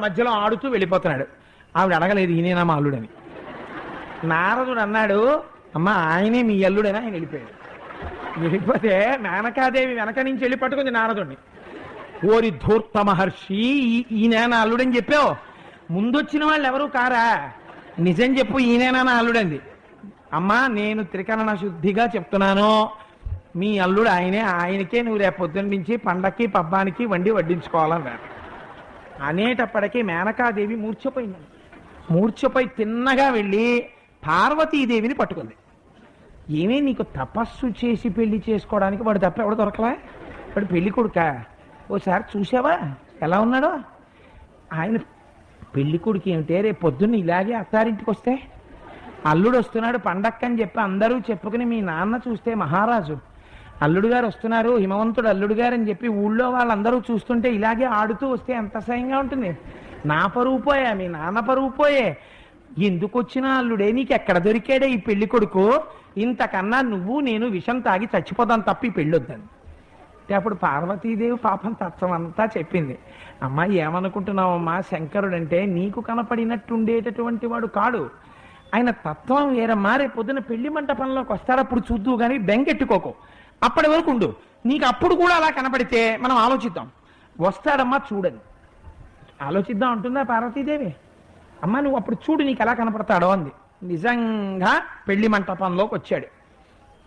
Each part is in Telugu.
మధ్యలో ఆడుతూ వెళ్ళిపోతున్నాడు. ఆవిడ అడగలేదు ఈయనేనా మా అల్లుడని? నారదుడు అన్నాడు అమ్మ ఆయనే మీ అల్లుడని ఆయన వెళ్ళిపోయాడు. వెళ్ళిపోతే మేనకాదేవి వెనక నుంచి వెళ్ళి పట్టుకుంది నారదుడిని ఓరి ధూర్త మహర్షి ఈ- ఈయన నా అల్లుడని చెప్పావు? ముందొచ్చిన వాళ్ళు ఎవరు కారా? నిజం చెప్పు ఈయనేనా నా అల్లుడంది? అమ్మా నేను త్రికరణ శుద్ధిగా చెప్తున్నాను. మీ అల్లుడు ఆయనే ఆయనకే నువ్వు రేపు పొద్దున్న నుంచి పండక్కి పబ్బానికి వండి వడ్డించుకోవాలన్నారు అనేటప్పటికీ మేనకాదేవి మూర్ఛపోయింది. మూర్ఛపై తిన్నగా వెళ్ళి పార్వతీదేవిని పట్టుకుంది. ఏమే నీకు తపస్సు చేసి పెళ్ళి చేసుకోవడానికి వాడు తప్ప ఎవడు దొరకలే వాడు పెళ్ళి కొడుక? ఓసారి చూసావా ఎలా ఉన్నాడో? ఆయన పెళ్ళి కొడుకు ఏమిటే? రేపు పొద్దున్న ఇలాగే అత్తారింటికి వస్తే? అల్లుడు వస్తున్నాడు పండక్క అని చెప్పి అందరూ చెప్పుకుని మీ నాన్న చూస్తే మహారాజు. అల్లుడు గారు వస్తున్నారు హిమవంతుడు అల్లుడు గారు అని చెప్పి ఊళ్ళో వాళ్ళందరూ చూస్తుంటే ఇలాగే ఆడుతూ వస్తే ఎంత అసహ్యంగా ఉంటుంది. నా పరువు పోయా మీ నాన్న పరువు పోయే. ఎందుకు వచ్చిన అల్లుడే నీకు ఎక్కడ దొరికాడే ఈ పెళ్ళి కొడుకు? ఇంతకన్నా నువ్వు నేను విషం తాగి చచ్చిపోదాం తప్పి పెళ్ళొద్దని అంటే అప్పుడు పార్వతీదేవి పాపం తత్వం అంతా చెప్పింది. అమ్మా ఏమనుకుంటున్నావమ్మా శంకరుడు అంటే నీకు కనపడినట్టు ఉండేటటువంటి వాడు కాడు. ఆయన తత్వం వేరమ్మా రేపు పొద్దున పెళ్ళి మంటపంలోకి వస్తారు అప్పుడు చూద్దు కానీ బెంగెట్టుకోకు. అప్పటి వరకు ఉండు. నీకు అప్పుడు కూడా అలా కనపడితే మనం ఆలోచిద్దాం. వస్తాడమ్మా చూడండి ఆలోచిద్దాం అంటుందా పార్వతీదేవి? అమ్మ నువ్వు అప్పుడు చూడు నీకు ఎలా కనపడతాడో అంది. నిజంగా పెళ్ళి మంటపంలోకి వచ్చాడు.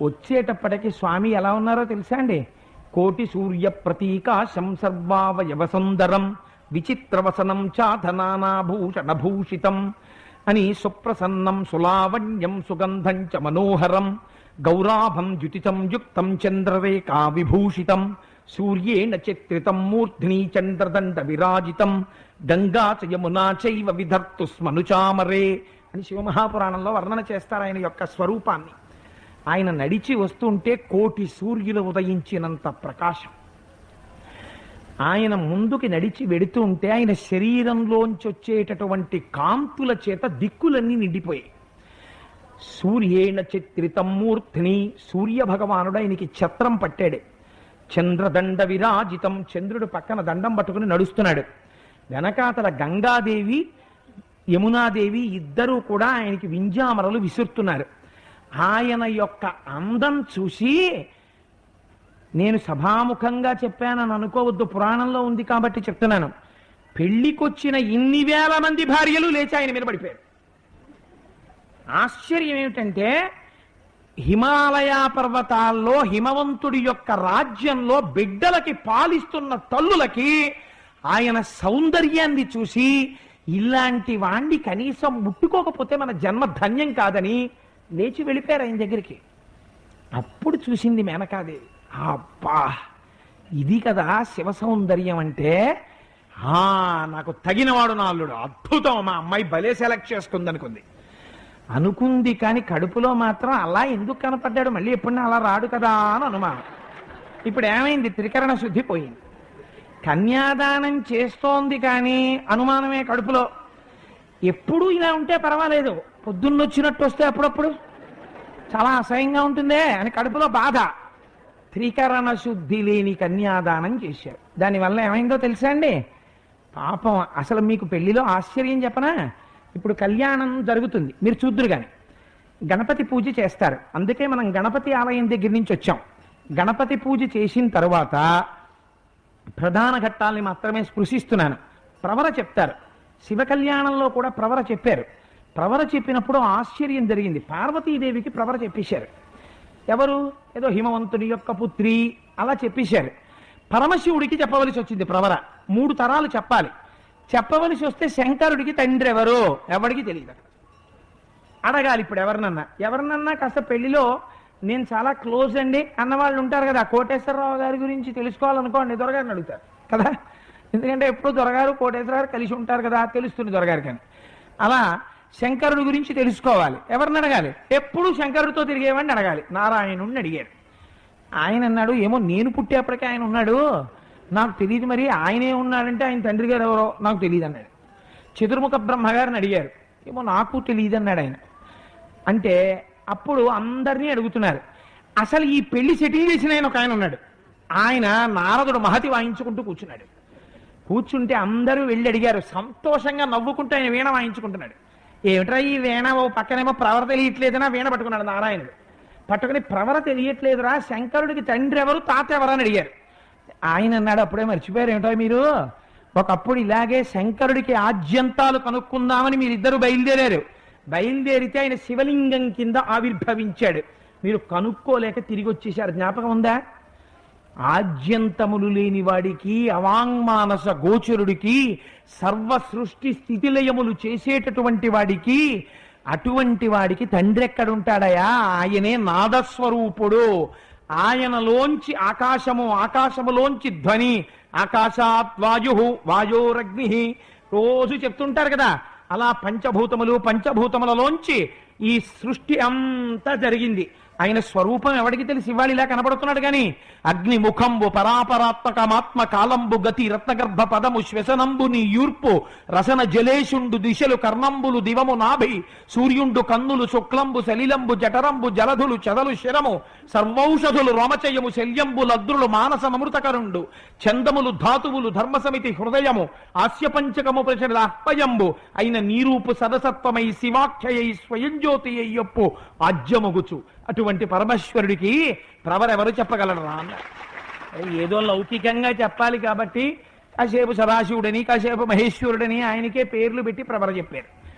వచ్చేటప్పటికి స్వామి ఎలా ఉన్నారో తెలుసా అండి? కోటి సూర్య ప్రతీకాశం సర్వావయవ సుందరం విచిత్రవసనం చాధనానాభూషణ భూషితం అని సుప్రసన్నం సులావణ్యం సుగంధం చ మనోహరం గౌరాభం ద్యుతితం యుక్తం చంద్రరేఖా విభూషితం సూర్యేణ చిత్రితం మూర్ధ్ని చంద్రదండ విరాజితం గంగా చ యమునా చైవ విధర్తు స్మనుచామరే అని శివమహాపురాణంలో వర్ణన చేస్తారు ఆయన యొక్క స్వరూపాన్ని. ఆయన నడిచి వస్తుంటే కోటి సూర్యులు ఉదయించినంత ప్రకాశం. ఆయన ముందుకి నడిచి వెడుతూ ఉంటే ఆయన శరీరంలోంచి వచ్చేటటువంటి కాంతుల చేత దిక్కులన్నీ నిండిపోయాయి. సూర్యేణ చిత్రితం మూర్తిని సూర్య భగవానుడు ఆయనకి ఛత్రం పట్టాడు. చంద్రదండ విరాజితం చంద్రుడు పక్కన దండం పట్టుకుని నడుస్తున్నాడు. వెనకాతల గంగాదేవి యమునాదేవి ఇద్దరూ కూడా ఆయనకి వింజామరలు విసురుతున్నారు. ఆయన యొక్క అందం చూసి నేను సభాముఖంగా చెప్పానని అనుకోవద్దు పురాణంలో ఉంది కాబట్టి చెప్తున్నాను. పెళ్ళికొచ్చిన ఇన్ని వేల మంది భార్యలు లేచి ఆయన మీద పడిపోయారు. ఆశ్చర్యం ఏమిటంటే హిమాలయ పర్వతాల్లో హిమవంతుడి యొక్క రాజ్యంలో బిడ్డలకి పాలిస్తున్న తల్లులకి ఆయన సౌందర్యాన్ని చూసి ఇలాంటి వాణ్ణి కనీసం ముట్టుకోకపోతే మన జన్మ ధన్యం కాదని లేచి వెళ్ళిపోయారు ఆయన దగ్గరికి. అప్పుడు చూసింది మేనకాదేవి అబ్బా ఇది కదా శివ సౌందర్యం అంటే ఆ నాకు తగినవాడు నా అల్లుడు అద్భుతం మా అమ్మాయి భలే సెలెక్ట్ చేసుకుందనుకుంది. అనుకుంది కానీ కడుపులో మాత్రం అలా ఎందుకు కనపడ్డాడు? మళ్ళీ ఎప్పుడన్నా అలా రాడు కదా అని అనుమానం. ఇప్పుడు ఏమైంది? త్రికరణ శుద్ధి పోయింది. కన్యాదానం చేస్తోంది కానీ అనుమానమే కడుపులో. ఎప్పుడు ఇలా ఉంటే పర్వాలేదు. పొద్దున్నొచ్చినట్టు వస్తే అప్పుడప్పుడు చాలా అసహ్యంగా ఉంటుందే అని కడుపులో బాధ. త్రికరణ శుద్ధి లేని కన్యాదానం చేశారు దానివల్ల ఏమైందో తెలుసా అండి? పాపం. అసలు మీకు పెళ్ళిలో ఆశ్చర్యం చెప్పనా? ఇప్పుడు కళ్యాణం జరుగుతుంది. మీరు చూద్దురు కానీ గణపతి పూజ చేస్తారు. అందుకే మనం గణపతి ఆలయం దగ్గర నుంచి వచ్చాం. గణపతి పూజ చేసిన తర్వాత ప్రధాన ఘట్టాల్ని మాత్రమే స్పృశిస్తున్నాను. ప్రవర చెప్తారు. శివ కళ్యాణంలో కూడా ప్రవర చెప్పారు. ప్రవర చెప్పినప్పుడు ఆశ్చర్యం జరిగింది. పార్వతీదేవికి ప్రవర చెప్పేశారు. ఎవరు? ఏదో హిమవంతుడి యొక్క పుత్రి అలా చెప్పేశారు. పరమశివుడికి చెప్పవలసి వచ్చింది ప్రవర. మూడు తరాలు చెప్పాలి. చెప్పవలసి వస్తే శంకరుడికి తండ్రి ఎవరు ఎవరికి తెలియదు అక్కడ. అడగాలి ఇప్పుడు ఎవరినన్నా. ఎవరినన్నా కాస్త పెళ్ళిలో నేను చాలా క్లోజ్ అండి అన్న వాళ్ళు ఉంటారు కదా కోటేశ్వరరావు గారి గురించి తెలుసుకోవాలనుకోండి దొరగారిని అడుగుతారు కదా. ఎందుకంటే ఎప్పుడు దొరగారు కోటేశ్వరరావు కలిసి ఉంటారు కదా తెలుస్తుంది దొరగారు కానీ. అలా శంకరుడి గురించి తెలుసుకోవాలి. ఎవరిని అడగాలి? ఎప్పుడు శంకరుడితో తిరిగేవాడిని అడగాలి. నారాయణుడిని అడిగాడు ఆయన అన్నాడు ఏమో నేను పుట్టేప్పటికే ఆయన ఉన్నాడు. నాకు తెలియదు మరి ఆయనే ఉన్నాడంటే ఆయన తండ్రి గారు ఎవరో నాకు తెలియదు అన్నాడు. చతుర్ముఖ బ్రహ్మగారిని అడిగారు. ఏమో నాకు తెలియదు అన్నాడు ఆయన. అంటే అప్పుడు అందరినీ అడుగుతున్నారు. అసలు ఈ పెళ్ళి సెటిల్ చేసిన ఆయన ఒక ఆయన ఉన్నాడు. ఆయన నారదుడు మహతి వాయించుకుంటూ కూర్చున్నాడు. కూర్చుంటే అందరూ వెళ్ళి అడిగారు. సంతోషంగా నవ్వుకుంటూ ఆయన వీణ వాయించుకుంటున్నాడు. ఏమిట్రా ఈ వీణ? ఓ పక్కనేమో ప్రవర తెలియట్లేదనా? వీణ పట్టుకున్నాడు నారాయణుడు. పట్టుకుని ప్రవర తెలియట్లేదురా? శంకరుడికి తండ్రి ఎవరు? తాత ఎవరని అడిగారు. ఆయన అన్నాడు అప్పుడే మర్చిపోయారు ఏంటో మీరు? ఒకప్పుడు ఇలాగే శంకరుడికి ఆద్యంతాలు కనుక్కుందామని మీరిద్దరు బయలుదేరారు. బయలుదేరితే ఆయన శివలింగం కింద ఆవిర్భవించాడు. మీరు కనుక్కోలేక తిరిగి వచ్చేసారు జ్ఞాపకం ఉందా? ఆద్యంతములు లేని వాడికి అవాంగ్మానస గోచరుడికి సర్వ సృష్టి స్థితిలయములు చేసేటటువంటి వాడికి అటువంటి వాడికి తండ్రి ఎక్కడుంటాడయా? ఆయనే నాదస్వరూపుడు. ఆయనలోంచి ఆకాశము ఆకాశములోంచి ధ్వని ఆకాశాత్ వాయు వాయోరగ్ని. రోజు చెప్తుంటారు కదా అలా పంచభూతములు పంచభూతములలోంచి ఈ సృష్టి అంతా జరిగింది. ఆయన స్వరూపం ఎవడికి తెలిసి ఇవాళ ఇలా కనబడుతున్నాడు కానీ? అగ్నిముఖంబు పరాపరాత్మకమాత్మ కాలంబు గతి రత్నగర్భ పదము శ్వసనంబు నీ యూర్పు రసన జలేషుండు దిశలు కర్ణంబులు దివము నాభి సూర్యుండు కన్నులు శుక్లంబు సలిలంబు జఠరంబు జలధులు చదలు శరము సర్వౌషధులు రోమచయము శల్యంబు లద్రులు మానసమృతకరుండు చందములు ధాతువులు ధర్మసమితి హృదయము ఆస్యపంచకము ప్రచల అహ్వయంబు అయిన నీరూపు సదసత్వమై శివాఖ్యయై స్వయంజ్యోతి అయ్యొప్పు ఆజ్యముగుచు. అటువంటి పరమేశ్వరుడికి ప్రవరెవరు చెప్పగలరా అన్నారు ఏదో లౌకికంగా చెప్పాలి కాబట్టి కాసేపు సదాశివుడని కాసేపు మహేశ్వరుడని ఆయనకే పేర్లు పెట్టి ప్రవర చెప్పారు.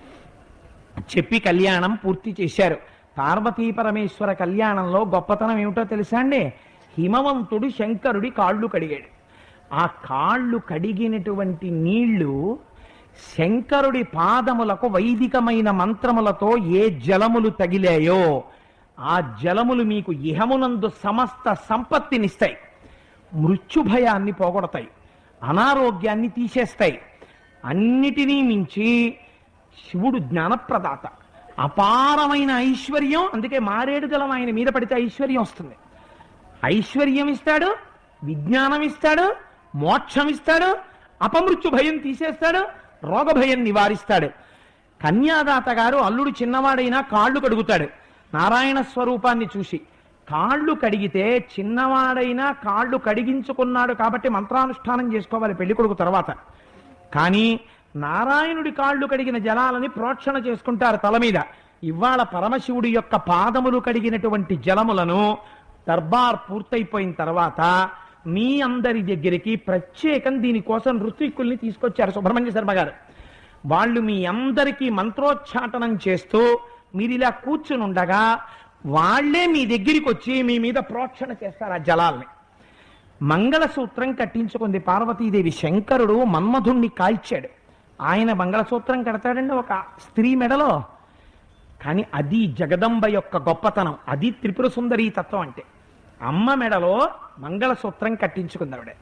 చెప్పి కళ్యాణం పూర్తి చేశారు. పార్వతీ పరమేశ్వర కళ్యాణంలో గొప్పతనం ఏమిటో తెలుసా అండి? హిమవంతుడు శంకరుడి కాళ్ళు కడిగాడు. ఆ కాళ్ళు కడిగినటువంటి నీళ్ళు శంకరుడి పాదములకు వైదికమైన మంత్రములతో ఏ జలములు తగిలాయో ఆ జలములు మీకు ఇహమునందు సమస్త సంపత్తినిస్తాయి. మృత్యుభయాన్ని పోగొడతాయి. అనారోగ్యాన్ని తీసేస్తాయి. అన్నిటినీ మించి శివుడు జ్ఞానప్రదాత. అపారమైన ఐశ్వర్యం అందుకే మారేడు జలం ఆయన మీద పడితే ఐశ్వర్యం వస్తుంది. ఐశ్వర్యం ఇస్తాడు విజ్ఞానం ఇస్తాడు మోక్షం ఇస్తాడు అపమృత్యు భయం తీసేస్తాడు రోగ భయం నివారిస్తాడు. కన్యాదాత గారు అల్లుడు చిన్నవాడైనా కాళ్ళు కడుగుతాడు. నారాయణ స్వరూపాన్ని చూసి కాళ్ళు కడిగితే చిన్నవాడైనా కాళ్ళు కడిగించుకున్నాడు కాబట్టి మంత్రానుష్ఠానం చేసుకోవాలి పెళ్ళి కొడుకు తర్వాత. కానీ నారాయణుడి కాళ్ళు కడిగిన జలాలని ప్రోక్షణ చేసుకుంటారు తల మీద. ఇవాళ పరమశివుడి యొక్క పాదములు కడిగినటువంటి జలములను దర్బార్ పూర్తయిపోయిన తర్వాత మీ అందరి దగ్గరికి ప్రత్యేకం దీనికోసం ఋత్విక్కుల్ని తీసుకొచ్చారు సుబ్రహ్మణ్య శర్మ గారు. వాళ్ళు మీ అందరికీ మంత్రోచ్చాటనం చేస్తూ మీరు ఇలా కూర్చుని ఉండగా వాళ్ళే మీ దగ్గరికి వచ్చి మీ మీద ప్రోక్షణ చేస్తారు ఆ జలాల్ని. మంగళసూత్రం కట్టించుకుంది పార్వతీదేవి. శంకరుడు మన్మధుణ్ణి కాల్చాడు. ఆయన మంగళసూత్రం కడతాడండి ఒక స్త్రీ మెడలో. కానీ అది జగదంబ యొక్క గొప్పతనం. అది త్రిపుర సుందరీ తత్వం అంటే. అమ్మ మెడలో మంగళసూత్రం కట్టించుకుందావిడే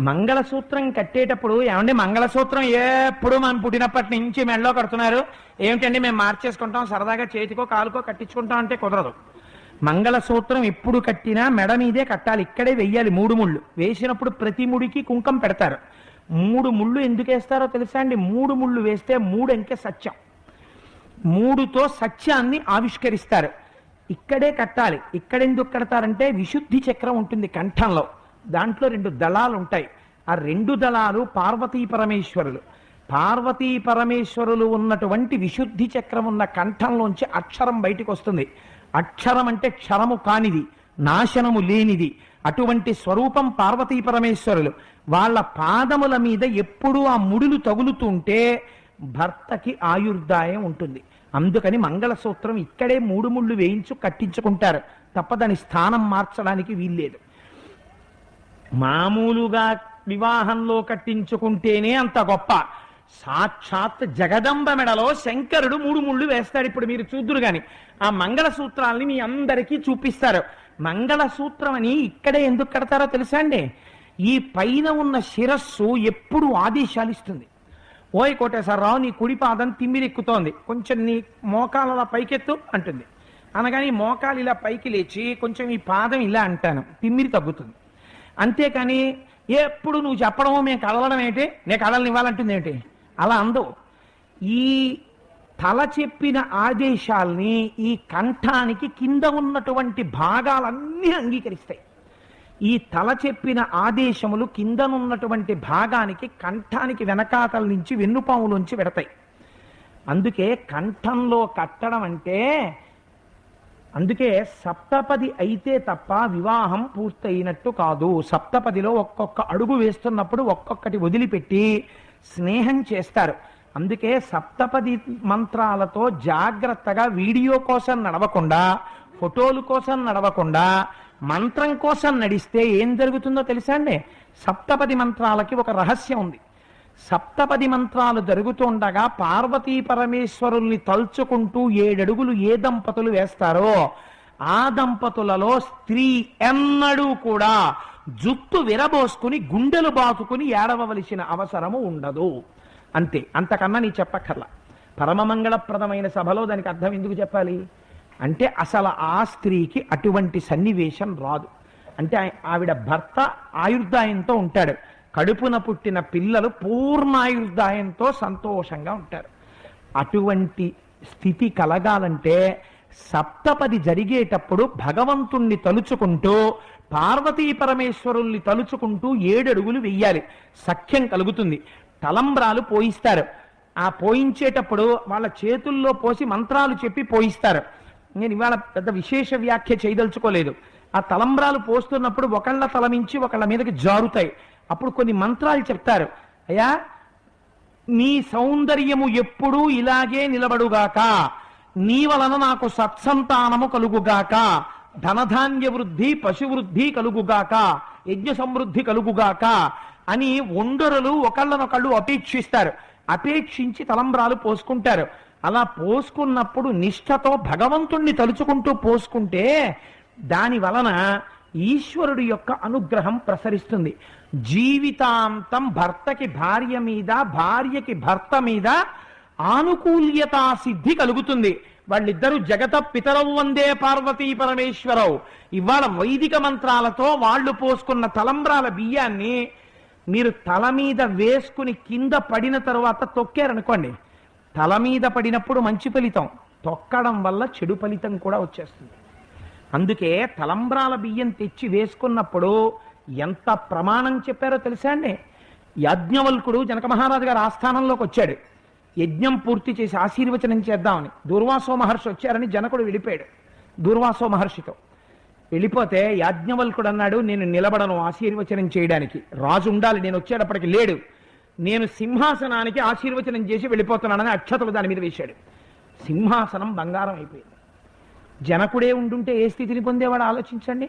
మంగళసూత్రం కట్టేటప్పుడు ఏమండి? మంగళసూత్రం ఎప్పుడు మనం పుట్టినప్పటి నుంచి మెడలో కడుతున్నారు. ఏమిటండి? మేము మార్చేసుకుంటాం సరదాగా చేతికో కాలుకో కట్టించుకుంటాం అంటే కుదరదు. మంగళసూత్రం ఎప్పుడు కట్టినా మెడ మీదే కట్టాలి. ఇక్కడే వెయ్యాలి మూడు ముళ్ళు. వేసినప్పుడు ప్రతి ముడికి కుంకం పెడతారు. మూడు ముళ్ళు ఎందుకు వేస్తారో తెలుసా అండి? మూడు ముళ్ళు వేస్తే మూడు అంకె సత్యం. మూడుతో సత్యాన్ని ఆవిష్కరిస్తారు. ఇక్కడే కట్టాలి. ఇక్కడ ఎందుకు కడతారంటే విశుద్ధి చక్రం ఉంటుంది కంఠంలో. దాంట్లో రెండు దళాలు ఉంటాయి. ఆ రెండు దళాలు పార్వతీ పరమేశ్వరులు. పార్వతీ పరమేశ్వరులు ఉన్నటువంటి విశుద్ధి చక్రం ఉన్న కంఠంలోంచి అక్షరం బయటకు వస్తుంది అక్షరం అంటే క్షరము కానిది నాశనము లేనిది. అటువంటి స్వరూపం పార్వతీ పరమేశ్వరులు. వాళ్ళ పాదముల మీద ఎప్పుడూ ఆ ముడులు తగులుతుంటే భర్తకి ఆయుర్దాయం ఉంటుంది. అందుకని మంగళసూత్రం ఇక్కడే మూడు ముళ్ళు వేయించు కట్టించుకుంటారు. తప్ప దాని స్థానం మార్చడానికి వీల్లేదు. మామూలుగా వివాహంలో కట్టించుకుంటేనే అంత గొప్ప. సాక్షాత్ జగదంబ మెడలో శంకరుడు మూడు ముళ్ళు వేస్తాడు ఇప్పుడు మీరు చూద్దురు గాని. ఆ మంగళసూత్రాల్ని మీ అందరికీ చూపిస్తారు. మంగళసూత్రం అని ఇక్కడే ఎందుకు కడతారో తెలుసా అండి? ఈ పైన ఉన్న శిరస్సు ఎప్పుడు ఆదేశాలు ఇస్తుంది. ఓయ్ కోటేశ్వరరావు నీ కుడి పాదం తిమ్మిరెక్కుతోంది. కొంచెం నీ మోకాలు అలా పైకెత్తు అంటుంది. అనగాని మోకాలు ఇలా పైకి లేచి కొంచెం ఈ పాదం ఇలా అంటాను. తిమ్మిరి తగ్గుతుంది. అంతేకాని ఎప్పుడు నువ్వు చెప్పడమో మేము కదలడం ఏంటి? నేను కదలని ఇవ్వాలంటుంది ఏంటి? అలా అందవు. ఈ తల చెప్పిన ఆదేశాల్ని ఈ కంఠానికి కింద ఉన్నటువంటి భాగాలన్నీ అంగీకరిస్తాయి. ఈ తల చెప్పిన ఆదేశములు కిందనున్నటువంటి భాగానికి కంఠానికి వెనకాతల నుంచి వెన్నుపాములోంచి పెడతాయి అందుకే కంఠంలో కట్టడం అంటే అందుకే సప్తపది అయితే తప్ప వివాహం పూర్తయినట్టు కాదు. సప్తపదిలో ఒక్కొక్క అడుగు వేస్తున్నప్పుడు ఒక్కొక్కటి వదిలిపెట్టి స్నేహం చేస్తారు. అందుకే సప్తపది మంత్రాలతో జాగ్రత్తగా వీడియో కోసం నడవకుండా ఫోటోలు కోసం నడవకుండా మంత్రం కోసం నడిస్తే ఏం జరుగుతుందో తెలుసా అండి? సప్తపది మంత్రాలకి ఒక రహస్యం ఉంది. సప్తపది మంత్రాలు జరుగుతుండగా పార్వతీ పరమేశ్వరుల్ని తలుచుకుంటూ ఏడడుగులు ఏ దంపతులు వేస్తారో ఆ దంపతులలో స్త్రీ ఎన్నడూ కూడా జుట్టు విరబోసుకుని గుండెలు బాతుకుని ఏడవలసిన అవసరము ఉండదు. అంతే. అంతకన్నా నీ చెప్పక్కర్లా. పరమమంగళప్రదమైన సభలో దానికి అర్థం ఎందుకు చెప్పాలి? అంటే అసలు ఆ స్త్రీకి అటువంటి సన్నివేశం రాదు. అంటే ఆవిడ భర్త ఆయుర్దాయంతో ఉంటాడు. కడుపున పుట్టిన పిల్లలు పూర్ణాయుర్దాయంతో సంతోషంగా ఉంటారు. అటువంటి స్థితి కలగాలంటే సప్తపది జరిగేటప్పుడు భగవంతుణ్ణి తలుచుకుంటూ పార్వతీ పరమేశ్వరుల్ని తలుచుకుంటూ ఏడడుగులు వెయ్యాలి. సఖ్యం కలుగుతుంది. తలంబ్రాలు పోయిస్తారు. ఆ పోయించేటప్పుడు వాళ్ళ చేతుల్లో పోసి మంత్రాలు చెప్పి పోయిస్తారు. నేను ఇవాళ పెద్ద విశేష వ్యాఖ్య చేయదలుచుకోలేదు. ఆ తలంబ్రాలు పోస్తున్నప్పుడు ఒకళ్ళ తలమించి ఒకళ్ళ మీదకి జారుతాయి. అప్పుడు కొన్ని మంత్రాలు చెప్తారు. అయ్యా నీ సౌందర్యము ఎప్పుడూ ఇలాగే నిలబడుగాక. నీ వలన నాకు సత్సంతానము కలుగుగాక. ధనధాన్య వృద్ధి పశువృద్ధి కలుగుగాక. యజ్ఞ సమృద్ధి కలుగుగాక అని ఒండరులు ఒకళ్ళనొకళ్ళు అపేక్షిస్తారు. అపేక్షించి తలంబ్రాలు పోసుకుంటారు. అలా పోసుకున్నప్పుడు నిష్ఠతో భగవంతుణ్ణి తలుచుకుంటూ పోసుకుంటే దాని వలన ఈశ్వరుడి యొక్క అనుగ్రహం ప్రసరిస్తుంది. జీవితాంతం భర్తకి భార్య మీద భార్యకి భర్త మీద ఆనుకూల్యతా సిద్ధి కలుగుతుంది. వాళ్ళిద్దరూ జగత పితరవు వందే పార్వతీ పరమేశ్వరవు. ఇవాళ వైదిక మంత్రాలతో వాళ్ళు పోసుకున్న తలంబ్రాల బియ్యాన్ని మీరు తల మీద వేసుకుని కింద పడిన తరువాత తొక్కారనుకోండి. తల మీద పడినప్పుడు మంచి ఫలితం. తొక్కడం వల్ల చెడు ఫలితం కూడా వచ్చేస్తుంది. అందుకే తలంబ్రాల బియ్యం తెచ్చి వేసుకున్నప్పుడు ఎంత ప్రమాణం చెప్పారో తెలుసా అండి? యాజ్ఞవల్కుడు జనక మహారాజు గారు ఆస్థానంలోకి వచ్చాడు. యజ్ఞం పూర్తి చేసి ఆశీర్వచనం చేద్దామని. దూర్వాసో మహర్షి వచ్చారని జనకుడు వెళ్ళిపోయాడు. దూర్వాసో మహర్షితో వెళ్ళిపోతే యాజ్ఞవల్కుడు అన్నాడు నేను నిలబడను ఆశీర్వచనం చేయడానికి. రాజు ఉండాలి నేను వచ్చేటప్పటికి లేడు. నేను సింహాసనానికి ఆశీర్వచనం చేసి వెళ్ళిపోతున్నానని అక్షతలు దాని మీద వేశాడు. సింహాసనం బంగారం అయిపోయింది. జనకుడే ఉండుంటే ఏ స్థితిని పొందేవాడు? ఆలోచించండి.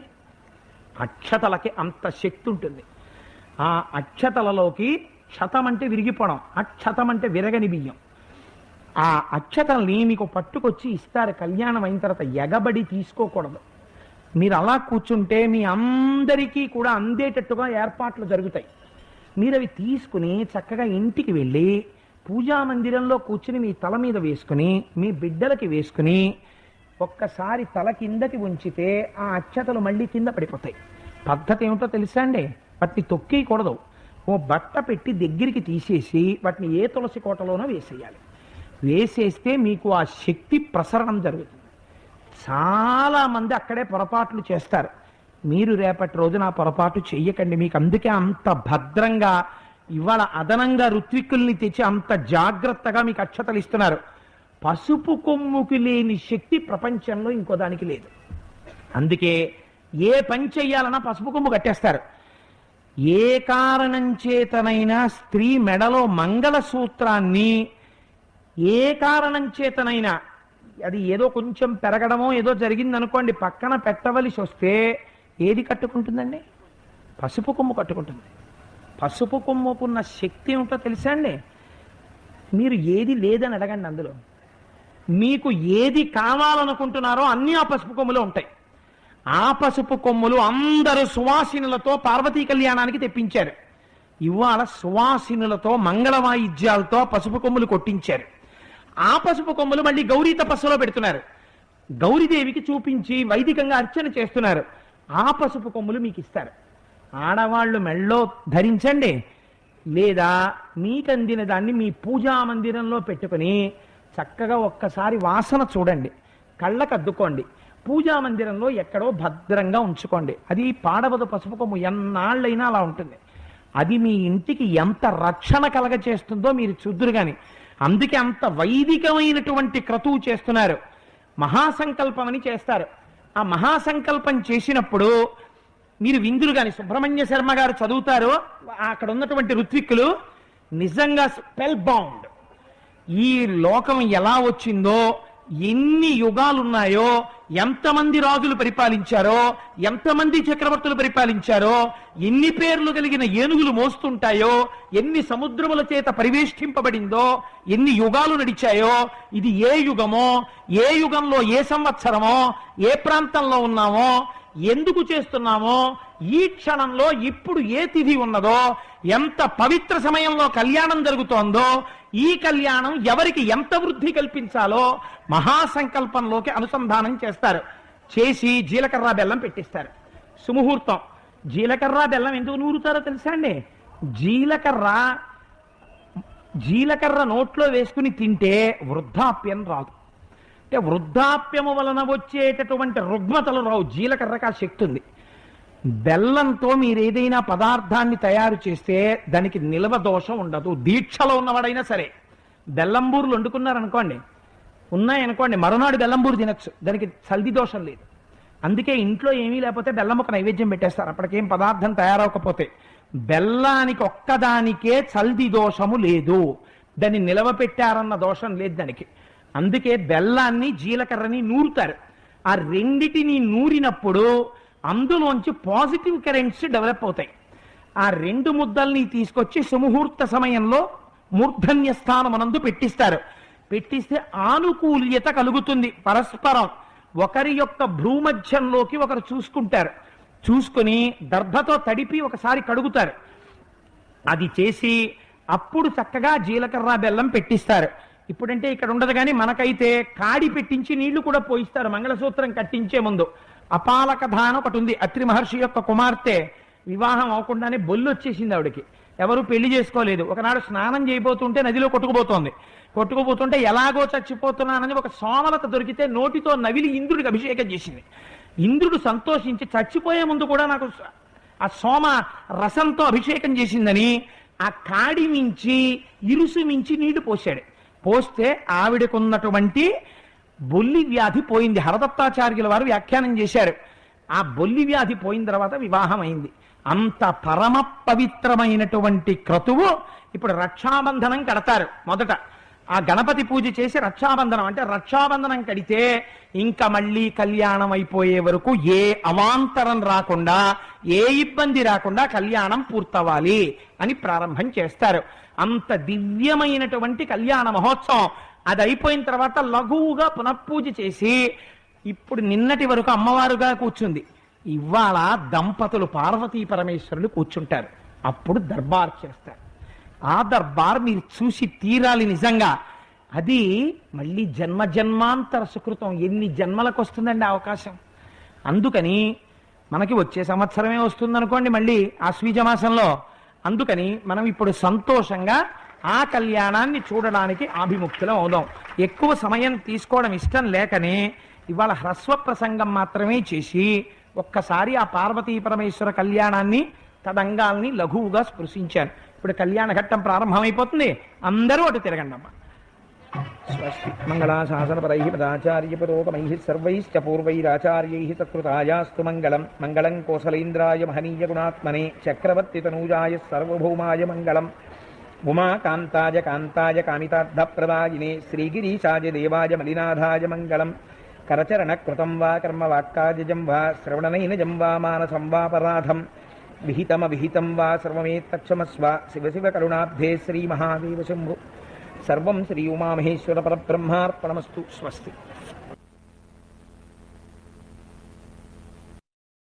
అక్షతలకి అంత శక్తి ఉంటుంది. ఆ అక్షతలలోకి క్షతం అంటే విరిగిపోవడం అక్షతం అంటే విరగని బియ్యం. ఆ అక్షతల్ని మీకు పట్టుకొచ్చి ఇస్తారు కళ్యాణం అయిన తర్వాత ఎగబడి తీసుకోకూడదు. మీరు అలా కూర్చుంటే మీ అందరికీ కూడా అందేటట్టుగా ఏర్పాట్లు జరుగుతాయి. మీరు అవి తీసుకుని చక్కగా ఇంటికి వెళ్ళి పూజా మందిరంలో కూర్చుని మీ తల మీద వేసుకుని మీ బిడ్డలకి వేసుకుని ఒక్కసారి తల కిందకి ఉంచితే ఆ అక్షతలు మళ్ళీ కింద పడిపోతాయి. పద్ధతి ఏమిటో తెలుసా అండి? వాటిని తొక్కేయకూడదు. ఓ బట్ట పెట్టి దగ్గరికి తీసేసి వాటిని ఏ తులసి కోటలోనో వేసేయాలి. వేసేస్తే మీకు ఆ శక్తి ప్రసరణం జరుగుతుంది. చాలా మంది అక్కడే పొరపాట్లు చేస్తారు. మీరు రేపటి రోజున ఆ పొరపాటు చెయ్యకండి. మీకు అందుకే అంత భద్రంగా ఇవాళ అదనంగా ఋత్విక్కుల్ని తెచ్చి అంత జాగ్రత్తగా మీకు అక్షతలు ఇస్తున్నారు. పసుపు కొమ్ముకి లేని శక్తి ప్రపంచంలో ఇంకో దానికి లేదు. అందుకే ఏ పని చెయ్యాలన్నా పసుపు కొమ్ము కట్టేస్తారు. ఏ కారణం చేతనైనా స్త్రీ మెడలో మంగళసూత్రాన్ని ఏ కారణం చేతనైనా అది ఏదో కొంచెం పెరగడమో ఏదో జరిగింది అనుకోండి పక్కన పెట్టవలసి వస్తే ఏది కట్టుకుంటుందండి? పసుపు కొమ్ము కట్టుకుంటుంది. పసుపు కొమ్ముకున్న శక్తి ఏమిటో తెలుసా అండి? మీరు ఏది లేదని అడగండి అందులో. మీకు ఏది కావాలనుకుంటున్నారో అన్ని ఆ పసుపు కొమ్ములు ఉంటాయి. ఆ పసుపు కొమ్ములు అందరూ సువాసినులతో పార్వతీ కళ్యాణానికి తెప్పించారు. ఇవాళ సువాసినులతో మంగళ వాయిద్యాలతో పసుపు కొమ్ములు కొట్టించారు. ఆ పసుపు కొమ్ములు మళ్ళీ గౌరీ తపస్సులో పెడుతున్నారు. గౌరీదేవికి చూపించి వైదికంగా అర్చన చేస్తున్నారు. ఆ పసుపు కొమ్ములు మీకు ఇస్తారు. ఆడవాళ్ళు మెళ్ళో ధరించండి. లేదా మీకు అందిన దాన్ని మీ పూజా మందిరంలో పెట్టుకుని చక్కగా ఒక్కసారి వాసన చూడండి. కళ్ళకు అద్దుకోండి పూజా మందిరంలో ఎక్కడో భద్రంగా ఉంచుకోండి. అది పాడవదు పసుపు కొమ్ము. ఎన్నాళ్ళైనా అలా ఉంటుంది. అది మీ ఇంటికి ఎంత రక్షణ కలగ చేస్తుందో మీరు చూద్దురు కానీ అందుకే అంత వైదికమైనటువంటి క్రతువు చేస్తున్నారు. మహాసంకల్పం అని చేస్తారు. ఆ మహాసంకల్పం చేసినప్పుడు మీరు విందురు కానీ సుబ్రహ్మణ్య శర్మ గారు చదువుతారు. అక్కడ ఉన్నటువంటి ఋత్విక్కులు నిజంగా స్పెల్ బౌండ్. ఈ లోకం ఎలా వచ్చిందో ఎన్ని యుగాలున్నాయో ఎంతమంది రాజులు పరిపాలించారో ఎంతమంది చక్రవర్తులు పరిపాలించారో ఎన్ని పేర్లు కలిగిన ఏనుగులు మోస్తుంటాయో ఎన్ని సముద్రముల చేత పరివేష్టింపబడిందో ఎన్ని యుగాలు నడిచాయో ఇది ఏ యుగమో ఏ యుగంలో ఏ సంవత్సరమో ఏ ప్రాంతంలో ఉన్నామో ఎందుకు చేస్తున్నామో ఈ క్షణంలో ఇప్పుడు ఏ తిథి ఉన్నదో ఎంత పవిత్ర సమయంలో కళ్యాణం జరుగుతోందో ఈ కళ్యాణం ఎవరికి ఎంత వృద్ధి కల్పించాలో మహాసంకల్పంలోకి అనుసంధానం చేస్తారు. చేసి జీలకర్ర బెల్లం పెట్టిస్తారు. సుముహూర్తం. జీలకర్ర బెల్లం ఎందుకు నూరుతారో తెలుసా అండి? జీలకర్ర జీలకర్ర నోట్లో వేసుకుని తింటే వృద్ధాప్యం రాదు. అంటే వృద్ధాప్యము వలన వచ్చేటటువంటి రుగ్మతలు రావు. జీలకర్రకు ఆ శక్తి ఉంది. బెల్లంతో మీరు ఏదైనా పదార్థాన్ని తయారు చేస్తే దానికి నిల్వ దోషం ఉండదు. దీక్షలో ఉన్నవాడైనా సరే. బెల్లంబూరులు వండుకున్నారనుకోండి. ఉన్నాయనుకోండి. మరునాడు బెల్లంబూరు తినచ్చు. దానికి చల్ది దోషం లేదు. అందుకే ఇంట్లో ఏమీ లేకపోతే బెల్లం ఒక నైవేద్యం పెట్టేస్తారు. అప్పటికేం పదార్థం తయారవకపోతే. బెల్లానికి ఒక్కదానికే చల్ది దోషము లేదు. దాన్ని నిలవ పెట్టారన్న దోషం లేదు దానికి. అందుకే బెల్లాన్ని జీలకర్రని నూరుతారు. ఆ రెండిటిని నూరినప్పుడు అందులోంచి పాజిటివ్ కరెంట్స్ డెవలప్ అవుతాయి. ఆ రెండు ముద్దల్ని తీసుకొచ్చి సుముహూర్త సమయంలో మూర్ధన్య స్థానమనందు పెట్టిస్తారు. పెట్టిస్తే ఆనుకూల్యత కలుగుతుంది పరస్పరం. ఒకరి యొక్క భ్రూమధ్యంలోకి ఒకరు చూసుకుంటారు. చూసుకుని దర్భతో తడిపి ఒకసారి కడుగుతారు. అది చేసి అప్పుడు చక్కగా జీలకర్ర బెల్లం పెట్టిస్తారు. ఇప్పుడంటే ఇక్కడ ఉండదు కానీ మనకైతే కాడి పెట్టించి నీళ్ళు కూడా పోయిస్తారు. మంగళసూత్రం కట్టించే ముందు. అపాలక ధాన ఒకటి ఉంది అత్రి మహర్షి యొక్క కుమార్తె వివాహం అవ్వకుండానే బొల్లు వచ్చేసింది ఆవిడకి. ఎవరు పెళ్ళి చేసుకోలేదు. ఒకనాడు స్నానం చేయబోతుంటే నదిలో కొట్టుకుపోతోంది. కొట్టుకుపోతుంటే ఎలాగో చచ్చిపోతున్నానని ఒక సోమలత దొరికితే నోటితో నవిలి ఇంద్రుడికి అభిషేకం చేసింది. ఇంద్రుడు సంతోషించి చచ్చిపోయే ముందు కూడా నాకు ఆ సోమ రసంతో అభిషేకం చేసిందని ఆ కాడి మించి ఇరుసు మించి నీళ్ళు పోశాడు. పోస్తే ఆవిడకున్నటువంటి బొల్లి వ్యాధి పోయింది. హరదత్తాచార్యుల వారు వ్యాఖ్యానం చేశారు. ఆ బొల్లి వ్యాధి పోయిన తర్వాత వివాహం అయింది అంత పరమ పవిత్రమైనటువంటి క్రతువు ఇప్పుడు రక్షాబంధనం కడతారు మొదట. ఆ గణపతి పూజ చేసి రక్షాబంధనం అంటే రక్షాబంధనం కడితే ఇంకా మళ్ళీ కళ్యాణం అయిపోయే వరకు ఏ అవాంతరం రాకుండా ఏ ఇబ్బంది రాకుండా కళ్యాణం పూర్తవాలి అని ప్రారంభం చేస్తారు. అంత దివ్యమైనటువంటి కళ్యాణ మహోత్సవం అది అయిపోయిన తర్వాత లఘువుగా పునఃపూజ చేసి ఇప్పుడు నిన్నటి వరకు అమ్మవారుగా కూర్చుంది. ఇవాళ దంపతులు పార్వతీ పరమేశ్వరులు కూర్చుంటారు. అప్పుడు దర్బార్ చేస్తారు. ఆ దర్బార్ మీరు చూసి తీరాలి నిజంగా. అది మళ్ళీ జన్మ జన్మాంతర సుకృతం. ఎన్ని జన్మలకు వస్తుందండి అవకాశం? అందుకని మనకి వచ్చే సంవత్సరమే వస్తుందనుకోండి మళ్ళీ ఆ స్వీజమాసంలో అందుకని మనం ఇప్పుడు సంతోషంగా ఆ కళ్యాణాన్ని చూడడానికి ఆభిముఖ్యులం అవుదాం. ఎక్కువ సమయం తీసుకోవడం ఇష్టం లేకనే ఇవాళ హ్రస్వ ప్రసంగం మాత్రమే చేసి ఒక్కసారి ఆ పార్వతీ పరమేశ్వర కళ్యాణాన్ని తదంగాల్ని లఘువుగా స్పృశించాను ఇప్పుడు కళ్యాణ ఘట్టం ప్రారంభమైపోతుంది. అందరూ అటు తిరగండి అమ్మా. స్వస్తి మంగళాశాసనపరై పదాచార్యపరోపమై సర్వైశ్చ పూర్వైరాచార్యై సత్కృతాయాస్తు మంగళం. మంగళం కోసలేంద్రాయ మహనీయ గుణాత్మనే. చక్రవర్తి తనూజాయ సర్వభౌమాయ మంగళం. ఉమాకాంతాయ కాంతాయ కామితార్థప్రదాయినే శ్రీగిరీశాయ దేవాయ మలినాథాయ మంగళం కరచరణకృతం వా కర్మ వాక్కాజం వా శ్రవణనైనజం వా మానసం వాపరాధం విహితమ విహితం వా సర్వమేత్తక్షమస్వ. శివ శివ కరుణాబ్ధే శ్రీ మహాదేవ శంభు సర్వం శ్రీ ఉమామహేశ్వర పరబ్రహ్మార్పణమస్తు. స్వస్తి.